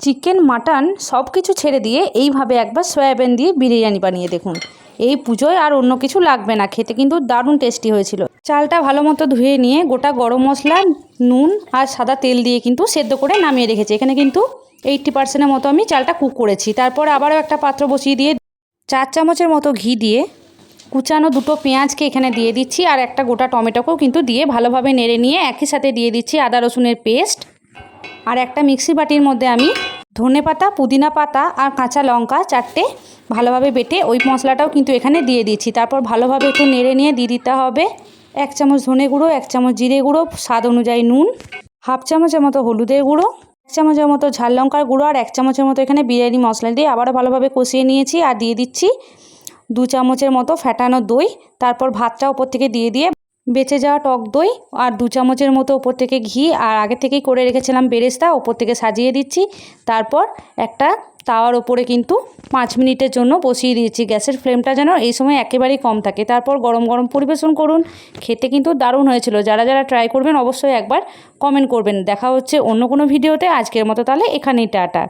Chicken, mutton সব কিছু ছেড়ে দিয়ে এইভাবে একবার সয়াবিন দিয়ে বিরিয়ানি বানিয়ে দেখুন। এই পুজোয় আর অন্য কিছু লাগবে না, খেতে কিন্তু দারুণ টেস্টি হয়েছিল। চালটা ভালো মতো ধুয়ে নিয়ে গোটা গরম মশলা, নুন আর সাদা তেল দিয়ে কিন্তু সেদ্ধ করে নামিয়ে রেখেছি। এখানে কিন্তু এইট্টি পার্সেন্টের মতো আমি চালটা কুক করেছি। তারপর আবারও একটা পাত্র বসিয়ে দিয়ে চার চামচের মতো ঘি দিয়ে কুচানো দুটো পেঁয়াজকে এখানে দিয়ে দিচ্ছি আর একটা গোটা টমেটোকেও কিন্তু দিয়ে ভালোভাবে নেড়ে নিয়ে একই সাথে দিয়ে দিচ্ছি আদা, রসুনের পেস্ট আর একটা মিক্সি বাটির মধ্যে আমি ধনে পাতা, পুদিনা পাতা আর কাঁচা লঙ্কা চারটে ভালোভাবে বেটে ওই মশলাটাও কিন্তু এখানে দিয়ে দিচ্ছি। তারপর ভালোভাবে একটু নেড়ে নিয়ে দিয়ে দিতে হবে এক চামচ ধনে গুঁড়ো, এক চামচ জিরে গুঁড়ো, স্বাদ অনুযায়ী নুন, হাফ চামচের মতো হলুদের গুঁড়ো, এক চামচের মতো ঝাল লঙ্কার গুঁড়ো আর এক চামচের মতো এখানে বিরিয়ানি মশলা দিয়ে আবারও ভালোভাবে কষিয়ে নিয়েছি আর দিয়ে দিচ্ছি দু চামচের মতো ফ্যাটানো দই। তারপর ভাতটা ওপর থেকে দিয়ে দিয়ে বেঁচে যাওয়া টক দই আর দু চামচের মতো ওপর থেকে ঘি আর আগে থেকেই করে রেখেছিলাম বেরেস্তা, ওপর থেকে সাজিয়ে দিচ্ছি। তারপর একটা তাওয়ার ওপরে কিন্তু পাঁচ মিনিটের জন্য বসিয়ে দিয়েছি। গ্যাসের ফ্লেমটা যেন এই সময় একেবারেই কম থাকে। তারপর গরম গরম পরিবেশন করুন। খেতে কিন্তু দারুণ হয়েছিল। যারা যারা ট্রাই করবেন অবশ্যই একবার কমেন্ট করবেন। দেখা হচ্ছে অন্য কোনো ভিডিওতে আজকের মতো তাহলে এখানেই, টাটা।